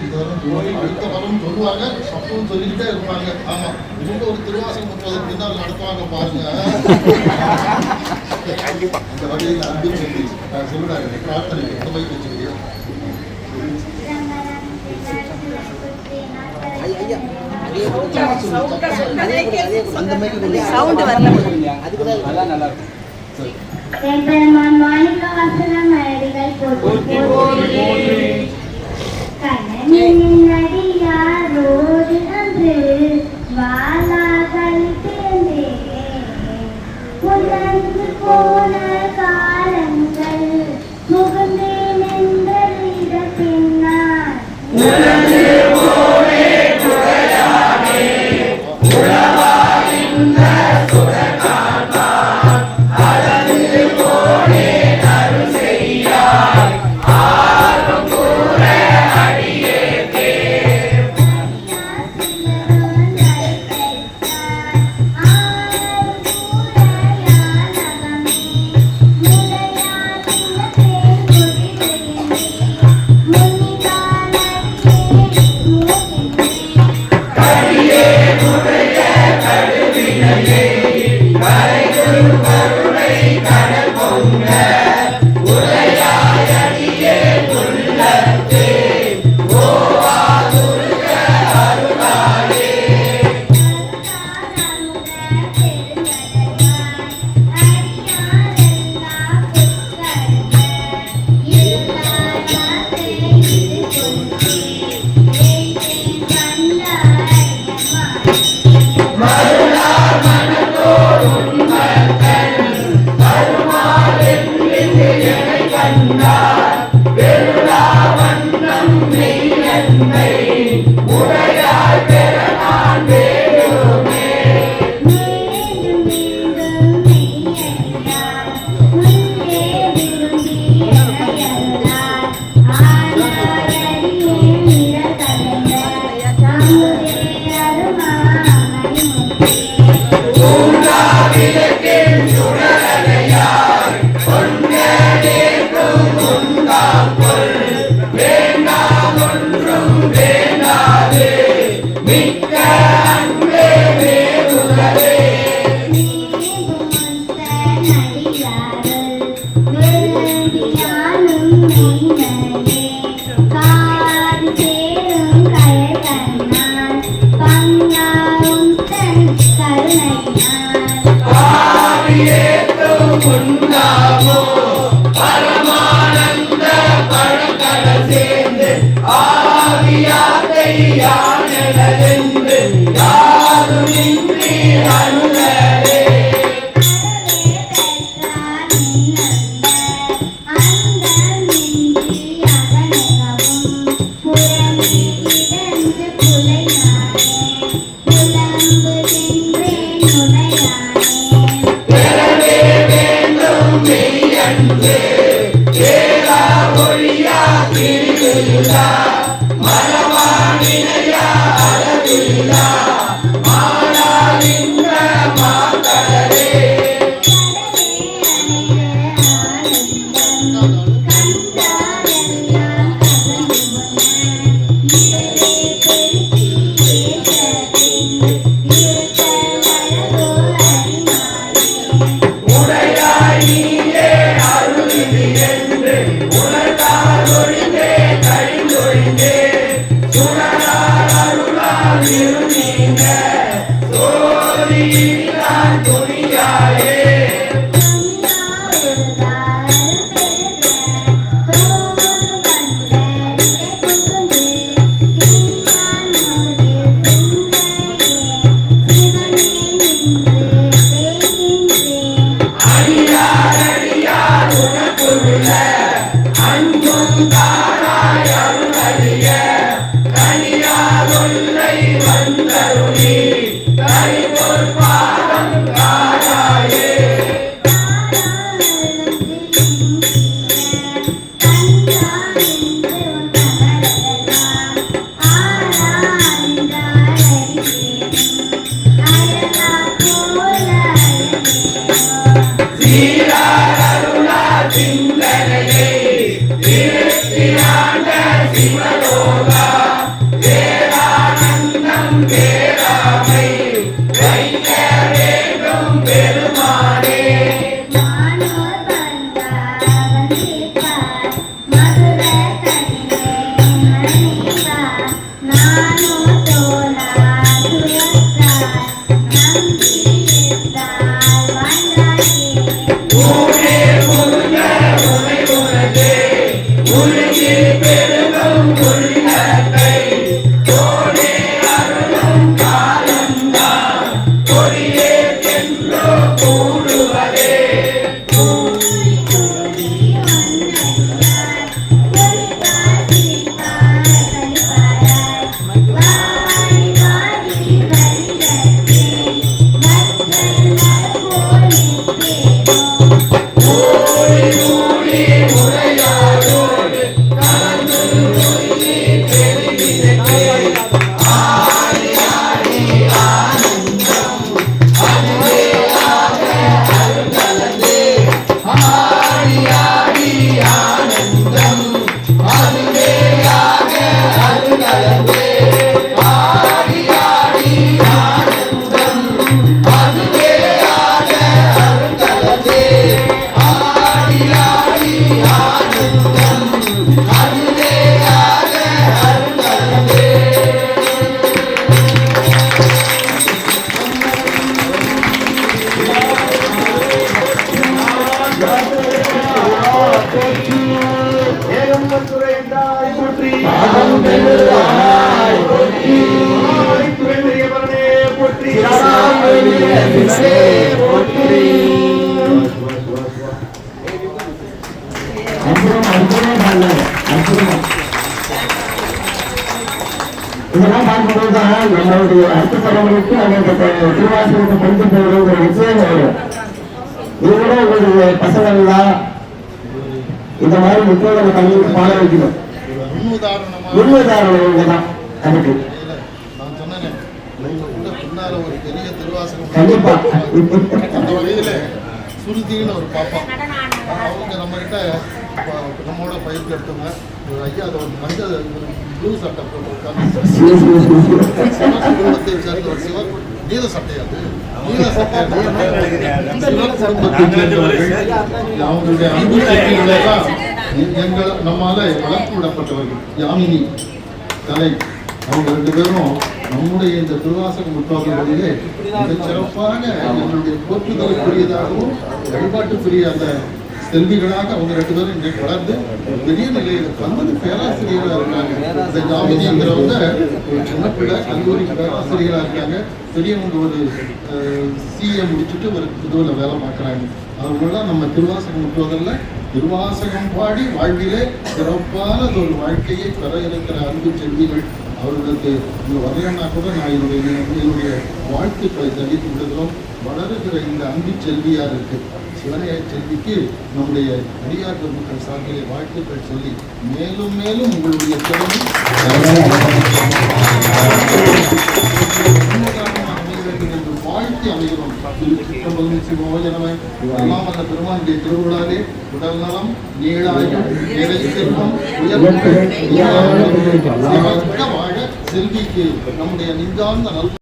இந்த வரம் சொல்லி அடுத்த வரம் சொல்லுவாங்க அப்பவும் சொல்லிக்கிட்டே இருப்பாங்க ஆமா இவங்க ஒரு திருவாசகம் முப்பது பின்னால் நடத்துவாங்க பாருங்க இந்த வழியில் அன்பு சொல்லி நான் சொல்லுறாங்க பிரார்த்தனை இந்த மாதிரி வச்சுக்கிறீங்க. சவுண்ட் வரல. அதுக்கு தான் அதான் நல்லா இருக்கும் சரி. எம்பெருமான் மாணிக்க வாசனம் அடிகள் போற்றி 嗯 Liberator! Anna. கனி பொற்பாதம் Superman. சிவாண்ட சிவ அற்புதம் அற்புதம் மாதிரி முக்கியமான பள்ளிக்கு பாட வைக்கணும் முன்னுதாரணம் தான் கண்டிப்பா சுருதின்னு ஒரு பாப்பா. அவங்க நம்ம கிட்ட நம்மோட பயிற்சி எடுத்தவங்க ஒரு ஐயா அதை ஒரு மஞ்சள் ஒரு ப்ளூ சட்டை போட்டு. சிவ குடும்பத்தை சேர்ந்த ஒரு சிவ நீல சட்டை அது. நீல சட்டை அவங்களுடைய அன்பு எங்கள் நம்மால வளர்த்து விடப்பட்டவர்கள். யாமினி கலை. அவங்க ரெண்டு பேரும் நம்முடைய இந்த திருவாசக முற்றோதல்களிலே மிக சிறப்பாக என்னுடைய போற்றுதலுக்குரியதாகவும் வழிபாட்டுக்குரிய அந்த செல்விகளாக அவங்க ரெண்டு பேரும் இன்றைக்கு வளர்ந்து பெரிய நிலையில வந்து பேராசிரியராக இருக்காங்க. இந்த ஜாமினிங்கிறவங்க ஒரு சின்ன பிள்ளை கல்லூரி பேராசிரியராக இருக்காங்க. பெரியவங்க ஒரு சிஏ முடிச்சுட்டு ஒரு இதுவில் வேலை பார்க்குறாங்க. அவங்களாம் நம்ம திருவாசகம் முற்றுவதில்ல திருவாசகம் பாடி வாழ்விலே சிறப்பான ஒரு வாழ்க்கையை பெற இருக்கிற அன்பு செல்விகள். அவர்களுக்கு வரலன்னா கூட நான் என்னுடைய என்னுடைய வாழ்த்துக்களை தெரிவித்து விடுகிறோம் வளருகிற இந்த அன்பு செல்வியார் இருக்கு சிவனைய செல்விக்கு நம்முடைய அடியார் பெருமக்கள் சார்பிலே வாழ்த்துக்கள் சொல்லி மேலும் மேலும் உங்களுடைய திறமை வாழ்த்தி அமைகிறோம் திருச்சிற்றம்பலம் பெருமானுடைய திருவிழாவே உடல் நலம் நீளாயும் செல்வம் உயர்வு செல்விக்கு நம்முடைய நெஞ்சார்ந்த நல்